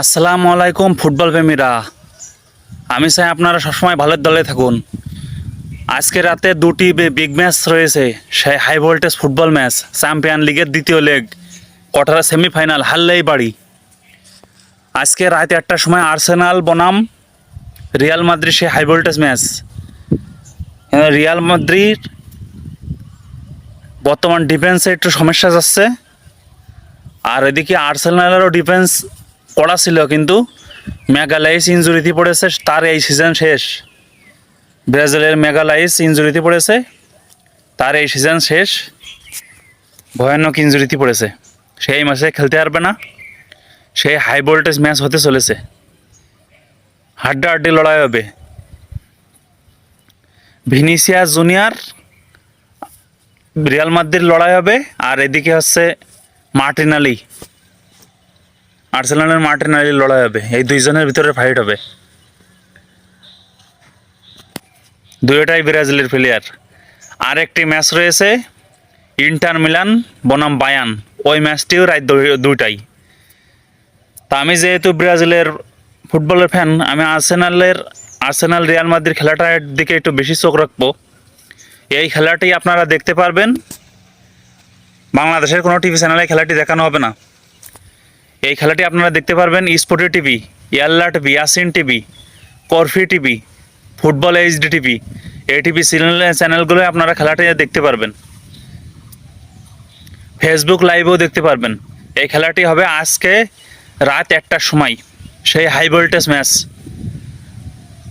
আসসালামু আলাইকুম ফুটবল প্রেমীরা। আমি চাই আপনারা সবসময় ভালো দলে থাকুন। আজকে রাতে দুটি বিগ ম্যাচ রয়েছে, সেই high voltage football match champion লিগের দ্বিতীয় লেগ কটারা সেমিফাইনাল হারলেই বাড়ি আজকে রাত একটার সময় আর্সেনাল বনাম রিয়াল মাদ্রি সেই high voltage match Real Madrid বর্তমান ডিফেন্সে একটু সমস্যা যাচ্ছে, আর এদিকে আর্সেনালেরও ডিফেন্স কড়া ছিল কিন্তু মেগালাইস ইঞ্জুরিতে পড়েছে, তার এই সিজন শেষ। ব্রাজিলের মেগালাইস ইঞ্জুরিতে পড়েছে, তার এই সিজন শেষ। ভয়ানক ইঞ্জুরিতে পড়েছে। সেই মাসে খেলতে পারবে না। সেই হাই ভোল্টেজ ম্যাচ হতে চলেছে। হাড্ডা হাড্ডি লড়াই হবে। ভিনিসিয়া জুনিয়র রিয়াল মাদ্রির লড়াই হবে, আর এদিকে হচ্ছে মার্টিনালি। আর্সেনালের মার্টিনালি লড়াই হবে। এই দুইজনের ভিতরে ফাইট হবে। দুইটাই ব্রাজিলের প্লেয়ার আর একটি ম্যাচ রয়েছে ইন্টার মিলান, বনাম বায়ান। ওই ম্যাচটিও রাত দুইটাই। তা আমি যেহেতু ব্রাজিলের ফুটবলের ফ্যান আমি আর্সেনালের আর্সেনাল রিয়াল মাদ্রিদ খেলাটার দিকে একটু বেশি চোখ রাখব। এই খেলাটি আপনারা দেখতে পারবেন। বাংলাদেশের কোনো টিভি চ্যানেলে খেলাটি দেখানো হবে না। এই খেলাটি আপনারা দেখতে পারবেন স্পোর্টি টিভি ইয়াল্লা টিভি, ইয়াসিন টিভি, করফি টিভি, ফুটবল এইচডি টিভি এই টিভি চ্যানেলগুলোয় আপনারা খেলাটি দেখতে পারবেন। ফেসবুক লাইভেও দেখতে পারবেন। এই খেলাটি হবে আজকে রাত একটার সময়, সেই হাই ভোল্টেজ ম্যাচ।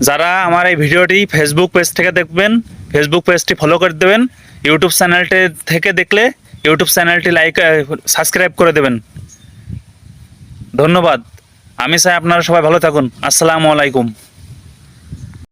যারা আমার এই ভিডিওটি ফেসবুক পেজ থেকে দেখবেন, ফেসবুক পেজটি ফলো করে দেবেন, ইউটিউব চ্যানেলটি থেকে দেখলে ইউটিউব চ্যানেলটি লাইক সাবস্ক্রাইব করে দেবেন। ধন্যবাদ। আমি চাই আপনারা সবাই ভালো থাকুন। আসসালামু আলাইকুম।